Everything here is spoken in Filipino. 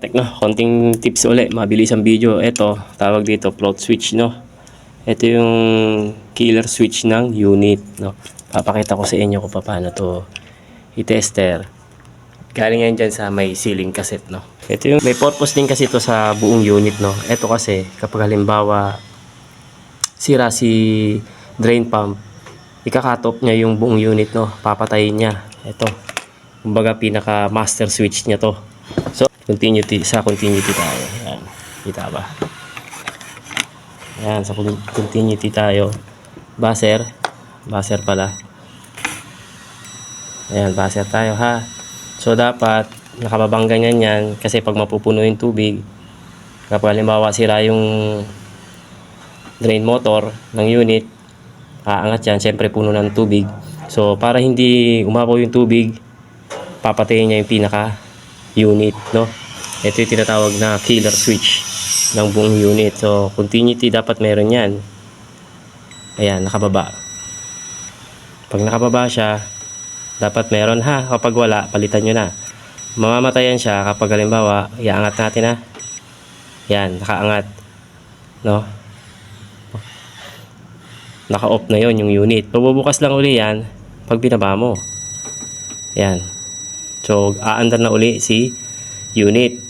Tek no, konting tips uli, mabilis ang video. Ito, tawag dito float switch no. Ito yung killer switch ng unit no. Papakita ko sa inyo kung paano to i-tester. Galing yan dyan sa may ceiling cassette no. Ito yung may purpose din kasi ito sa buong unit no. Ito kasi kapag halimbawa sira si drain pump, ikakatop niya yung buong unit no. Papatayin niya. Ito. Kumbaga pinaka master switch niya to. So, continuity, sa continuity tayo. Yan. Kita ba? Yan, sa con- continuity tayo. Buzzer. Buzzer pala. Ayan, buzzer tayo ha. So, dapat nakababang ganyan yan kasi pag mapupuno yung tubig, kapag halimbawa sira yung drain motor ng unit, aangat yan, syempre puno ng tubig. So, para hindi umapaw yung tubig, papatayin niya yung pinaka unit, no? Ito yung tinatawag na killer switch ng buong unit. So, continuity dapat meron yan. Ayan, nakababa. Pag nakababa siya, dapat meron ha. Kapag wala, palitan nyo na. Mamamatayan siya kapag halimbawa, iaangat natin ha. Yan, nakaangat. No? Naka-off na yon yung unit. Pabubukas lang uli yan pag binaba mo. Yan. So, aandar na uli si unit.